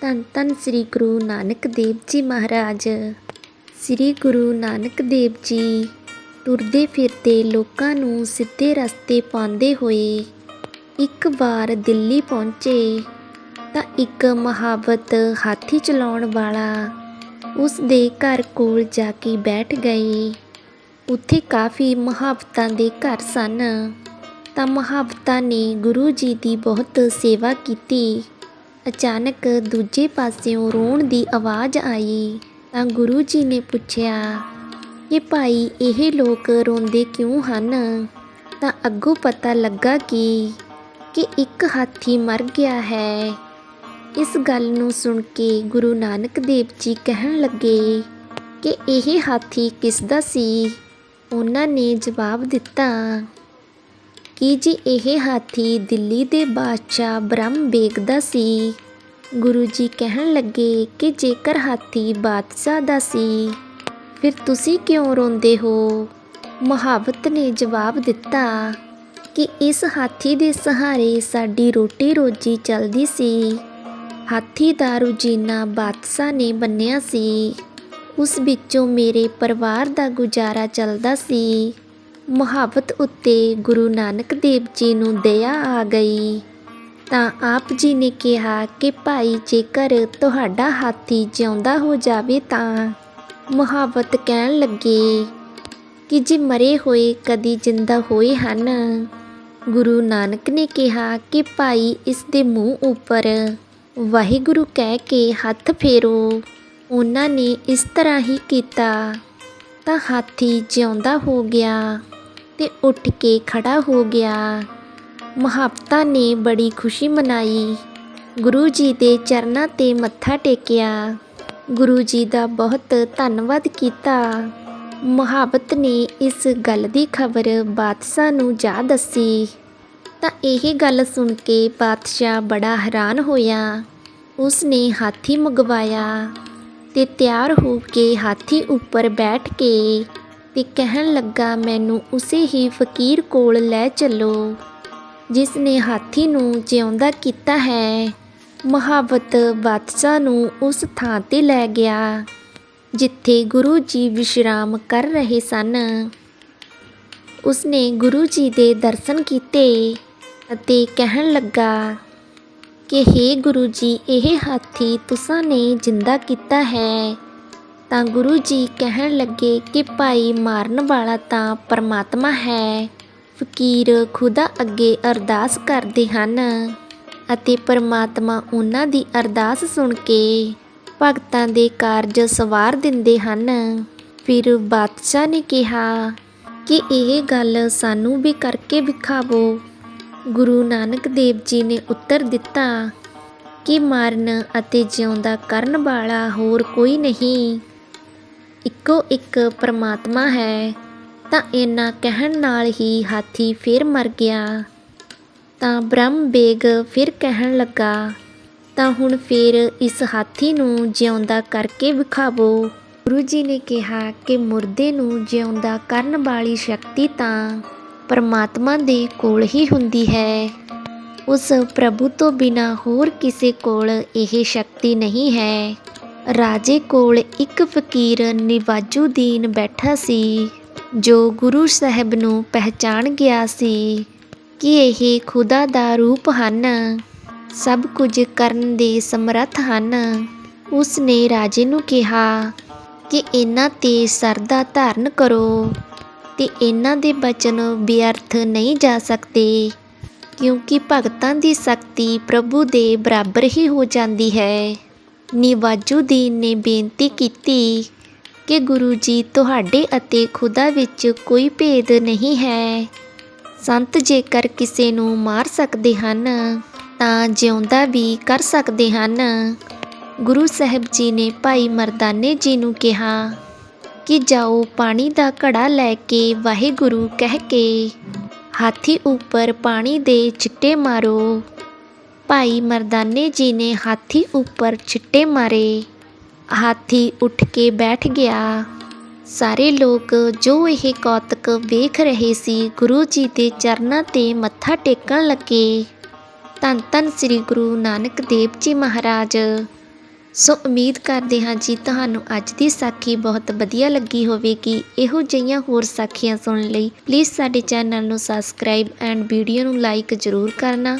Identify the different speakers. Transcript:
Speaker 1: ਧੰਨ ਧੰਨ ਸ੍ਰੀ ਗੁਰੂ ਨਾਨਕ ਦੇਵ ਜੀ ਮਹਾਰਾਜ। ਸ੍ਰੀ ਗੁਰੂ ਨਾਨਕ ਦੇਵ ਜੀ ਤੁਰਦੇ ਫਿਰਦੇ ਲੋਕਾਂ ਨੂੰ ਸਿੱਧੇ ਰਸਤੇ ਪਾਉਂਦੇ ਹੋਏ ਇੱਕ ਵਾਰ ਦਿੱਲੀ ਪਹੁੰਚੇ ਤਾਂ ਇੱਕ ਮਹਾਵਤ ਹਾਥੀ ਚਲਾਉਣ ਵਾਲਾ ਉਸ ਦੇ ਘਰ ਕੋਲ ਜਾ ਕੇ ਬੈਠ ਗਏ। ਉੱਥੇ ਕਾਫੀ ਮਹਾਵਤਾਂ ਦੇ ਘਰ ਸਨ। ਤਾਂ ਮਹਾਵਤਾਂ ਨੇ ਗੁਰੂ ਜੀ ਦੀ ਬਹੁਤ ਸੇਵਾ ਕੀਤੀ। ਅਚਾਨਕ ਦੂਜੇ ਪਾਸਿਓਂ ਰੋਣ ਦੀ ਆਵਾਜ਼ ਆਈ ਤਾਂ ਗੁਰੂ ਜੀ ਨੇ ਪੁੱਛਿਆ, ਕਿ ਭਾਈ, ਇਹ ਲੋਕ ਰੋਂਦੇ ਕਿਉਂ ਹਨ? ਤਾਂ ਅੱਗੋਂ ਪਤਾ ਲੱਗਾ ਕਿ ਕਿ ਇੱਕ ਹਾਥੀ ਮਰ ਗਿਆ ਹੈ। ਇਸ ਗੱਲ ਨੂੰ ਸੁਣ ਕੇ ਗੁਰੂ ਨਾਨਕ ਦੇਵ ਜੀ ਕਹਿਣ ਲੱਗੇ ਕਿ ਇਹ ਹਾਥੀ ਕਿਸ ਦਾ ਸੀ? ਉਹਨਾਂ ਨੇ ਜਵਾਬ ਦਿੱਤਾ ਕਿ ਜੀ ਇਹ ਹਾਥੀ ਦਿੱਲੀ ਦੇ ਬਾਦਸ਼ਾਹ ਬ੍ਰਹਮ ਬੇਗ ਦਾ ਸੀ? ਗੁਰੂ ਜੀ ਕਹਿਣ ਲੱਗੇ ਕਿ ਜੇਕਰ ਹਾਥੀ ਬਾਦਸ਼ਾਹ ਦਾ ਸੀ, ਫਿਰ ਤੁਸੀਂ ਕਿਉਂ ਰੋਂਦੇ ਹੋ? ਮੁਹਾਵਤ ਨੇ ਜਵਾਬ ਦਿੱਤਾ ਕਿ ਇਸ ਹਾਥੀ ਦੇ ਸਹਾਰੇ ਸਾਡੀ ਰੋਟੀ ਰੋਜੀ ਚੱਲਦੀ ਸੀ। ਹਾਥੀ ਦਾ ਰੁਜੀਨਾ ਬਾਦਸ਼ਾਹ ਨੇ ਬੰਨਿਆ ਸੀ। ਉਸ ਵਿੱਚੋਂ ਮੇਰੇ ਪਰਿਵਾਰ ਦਾ ਗੁਜ਼ਾਰਾ ਚੱਲਦਾ ਸੀ। ਮੁਹਾਵਤ ਉੱਤੇ ਗੁਰੂ ਨਾਨਕ ਦੇਵ ਜੀ ਨੂੰ ਦਇਆ ਆ ਗਈ। ਤਾਂ ਆਪ ਜੀ ਨੇ ਕਿਹਾ ਕਿ ਭਾਈ ਜੇਕਰ ਤੁਹਾਡਾ ਹਾਥੀ ਜਿਉਂਦਾ ਹੋ ਜਾਵੇ ਤਾਂ ਮੁਹਾਵਤ ਕਹਿਣ ਲੱਗੇ ਕਿ ਜੇ ਮਰੇ ਹੋਏ ਕਦੀ ਜਿੰਦਾ ਹੋਏ ਹਨ। ਗੁਰੂ ਨਾਨਕ ਨੇ ਕਿਹਾ ਕਿ ਭਾਈ ਇਸ ਦੇ ਮੂੰਹ ਉੱਪਰ ਵਾਹਿਗੁਰੂ ਕਹਿ ਕੇ ਹੱਥ ਫੇਰੋ। ਉਹਨਾਂ ਨੇ ਇਸ ਤਰ੍ਹਾਂ ਹੀ ਕੀਤਾ। ਤਾਂ ਹਾਥੀ ਜਿਉਂਦਾ ਹੋ ਗਿਆ। ਤੇ ਉੱਠ ਕੇ ਖੜਾ ਹੋ ਗਿਆ। ਮਹਾਪਤਾ ਨੇ ਬੜੀ ਖੁਸ਼ੀ ਮਨਾਈ। ਗੁਰੂ ਜੀ ਦੇ ਚਰਨਾਂ ਤੇ ਮੱਥਾ ਟੇਕਿਆ। ਗੁਰੂ ਜੀ ਦਾ ਬਹੁਤ ਧੰਨਵਾਦ ਕੀਤਾ। ਮੁਹਾਵਤ ਨੇ ਇਸ ਗੱਲ ਦੀ ਖਬਰ ਬਾਦਸ਼ਾਹ ਨੂੰ ਜਾ ਦੱਸੀ। ਤਾਂ ਇਹ ਗੱਲ ਸੁਣ ਕੇ ਬਾਦਸ਼ਾਹ ਬੜਾ ਹੈਰਾਨ ਹੋਇਆ। ਉਸ ਨੇ ਹਾਥੀ ਮੰਗਵਾਇਆ ਤੇ ਤਿਆਰ ਹੋ ਕੇ ਹਾਥੀ ਉੱਪਰ ਬੈਠ ਕੇ ਤੇ ਕਹਿਣ ਲੱਗਾ, ਮੈਨੂੰ ਉਸੇ ਹੀ ਫਕੀਰ ਕੋਲ ਲੈ ਚੱਲੋ, ਜਿਸ ਨੇ ਹਾਥੀ ਨੂੰ ਜਿਉਂਦਾ ਕੀਤਾ ਹੈ। ਮੁਹਾਵਤ ਬਾਦਸ਼ਾਹ ਨੂੰ ਉਸ ਥਾਂ ਤੇ ਲੈ ਗਿਆ, ਜਿੱਥੇ ਗੁਰੂ ਜੀ ਵਿਸ਼ਰਾਮ ਕਰ ਰਹੇ ਸਨ। ਉਸਨੇ ਗੁਰੂ ਜੀ ਦੇ ਦਰਸ਼ਨ ਕੀਤੇ ਅਤੇ ਕਹਿਣ ਲੱਗਾ, ਕਿ हे ਗੁਰੂ ਜੀ, ਇਹ ਹਾਥੀ ਤੁਸਾਂ ਨੇ ਜਿੰਦਾ ਕੀਤਾ ਹੈ। ਤਾਂ ਗੁਰੂ ਜੀ ਕਹਿਣ ਲੱਗੇ ਕਿ ਭਾਈ ਮਾਰਨ ਵਾਲਾ ਤਾਂ ਪਰਮਾਤਮਾ ਹੈ। ਫਕੀਰ ਖੁਦਾ ਅੱਗੇ ਅਰਦਾਸ ਕਰਦੇ ਹਨ ਅਤੇ ਪਰਮਾਤਮਾ ਉਹਨਾਂ ਦੀ ਅਰਦਾਸ ਸੁਣ ਕੇ ਭਗਤਾਂ ਦੇ ਕਾਰਜ ਸਵਾਰ ਦਿੰਦੇ ਹਨ। ਫਿਰ ਬਾਦਸ਼ਾਹ ਨੇ ਕਿਹਾ ਕਿ ਇਹ ਗੱਲ ਸਾਨੂੰ ਵੀ ਕਰਕੇ ਵਿਖਾਵੋ। ਗੁਰੂ ਨਾਨਕ ਦੇਵ ਜੀ ਨੇ ਉੱਤਰ ਦਿੱਤਾ ਕਿ ਮਰਨ ਅਤੇ ਜਿਉਂਦਾ ਕਰਨ ਵਾਲਾ ਹੋਰ ਕੋਈ ਨਹੀਂ। ਇੱਕੋ ਇੱਕ ਪਰਮਾਤਮਾ ਹੈ, ਤਾਂ ਇਹਨਾਂ ਕਹਿਣ ਨਾਲ ਹੀ ਹਾਥੀ ਫਿਰ ਮਰ ਗਿਆ। ਤਾਂ ਬ੍ਰਹਮ ਬੇਗ ਫਿਰ ਕਹਿਣ ਲੱਗਾ, ਤਾਂ ਹੁਣ ਫਿਰ ਇਸ ਹਾਥੀ ਨੂੰ ਜਿਉਂਦਾ ਕਰਕੇ ਵਿਖਾਵੋ। ਗੁਰੂ ਜੀ ਨੇ ਕਿਹਾ ਕਿ ਮੁਰਦੇ ਨੂੰ ਜਿਉਂਦਾ ਕਰਨ ਵਾਲੀ ਸ਼ਕਤੀ ਤਾਂ ਪਰਮਾਤਮਾ ਦੇ ਕੋਲ ਹੀ ਹੁੰਦੀ ਹੈ। ਉਸ ਪ੍ਰਭੂ ਤੋਂ ਬਿਨਾ ਹੋਰ ਕਿਸੇ ਕੋਲ ਇਹ ਸ਼ਕਤੀ ਨਹੀਂ ਹੈ। ਰਾਜੇ ਕੋਲ ਇੱਕ ਫਕੀਰ ਨਿਵਾਜੁਦੀਨ ਬੈਠਾ ਸੀ, ਜੋ ਗੁਰੂ ਸਾਹਿਬ ਨੂੰ ਪਹਿਚਾਣ ਗਿਆ ਸੀ ਕਿ ਇਹ ਖੁਦਾ ਦਾ ਰੂਪ ਹਨ। ਸਭ ਕੁਝ ਕਰਨ ਦੇ ਸਮਰੱਥ ਹਨ। ਉਸ ਨੇ ਰਾਜੇ ਨੂੰ ਕਿਹਾ ਕਿ ਇਹਨਾਂ ਤੇ ਸਰਦਾ ਧਾਰਨ ਕਰੋ ਤੇ ਇਹਨਾਂ ਦੇ ਬਚਨ ਵਿਅਰਥ ਨਹੀਂ ਜਾ ਸਕਦੇ, ਕਿਉਂਕਿ ਭਗਤਾਂ ਦੀ ਸ਼ਕਤੀ ਪ੍ਰਭੂ ਦੇ ਬਰਾਬਰ ਹੀ ਹੋ ਜਾਂਦੀ ਹੈ। ਨਿਵਾਜੂਦੀਨ ਨੇ ਬੇਨਤੀ ਕੀਤੀ ਕਿ ਗੁਰੂ ਜੀ ਤੁਹਾਡੇ ਅਤੇ ਖੁਦਾ ਵਿੱਚ ਕੋਈ ਭੇਦ ਨਹੀਂ ਹੈ। ਸੰਤ ਜੇਕਰ ਕਿਸੇ ਨੂੰ ਮਾਰ ਸਕਦੇ ਹਨ, ਤਾਂ ਜਿਉਂਦਾ ਵੀ ਕਰ ਸਕਦੇ ਹਨ। ਗੁਰੂ ਸਾਹਿਬ ਜੀ ਨੇ ਭਾਈ ਮਰਦਾਨੇ ਜੀ ਨੂੰ ਕਿਹਾ ਕਿ ਜਾਓ ਪਾਣੀ ਦਾ ਘੜਾ ਲੈ ਕੇ ਵਾਹਿਗੁਰੂ ਕਹਿ ਕੇ, ਹਾਥੀ ਉੱਪਰ ਪਾਣੀ ਦੇ ਛਿੱਟੇ ਮਾਰੋ। ਭਾਈ ਮਰਦਾਨੇ ਜੀ ਨੇ ਹਾਥੀ ਉੱਪਰ ਛਿੱਟੇ ਮਾਰੇ। ਹਾਥੀ ਉੱਠ ਕੇ ਬੈਠ ਗਿਆ। ਸਾਰੇ ਲੋਕ ਜੋ ਇਹ ਕੌਤਕ ਵੇਖ ਰਹੇ ਸੀ, ਗੁਰੂ ਜੀ ਦੇ ਚਰਨਾਂ ਤੇ ਮੱਥਾ ਟੇਕਣ ਲੱਗੇ। ਧੰਨ ਧੰਨ ਸ੍ਰੀ ਗੁਰੂ ਨਾਨਕ ਦੇਵ ਜੀ ਮਹਾਰਾਜ। ਸੋ ਉਮੀਦ ਕਰਦੇ ਹਾਂ ਜੀ ਤੁਹਾਨੂੰ ਅੱਜ ਦੀ ਸਾਖੀ ਬਹੁਤ ਵਧੀਆ ਲੱਗੀ ਹੋਵੇਗੀ। ਇਹੋ ਜਿਹੀਆਂ ਹੋਰ ਸਾਖੀਆਂ ਸੁਣਨ ਲਈ ਪਲੀਜ਼ ਸਾਡੇ ਚੈਨਲ ਨੂੰ ਸਬਸਕ੍ਰਾਈਬ ਐਂਡ ਵੀਡੀਓ ਨੂੰ ਲਾਈਕ ਜ਼ਰੂਰ ਕਰਨਾ।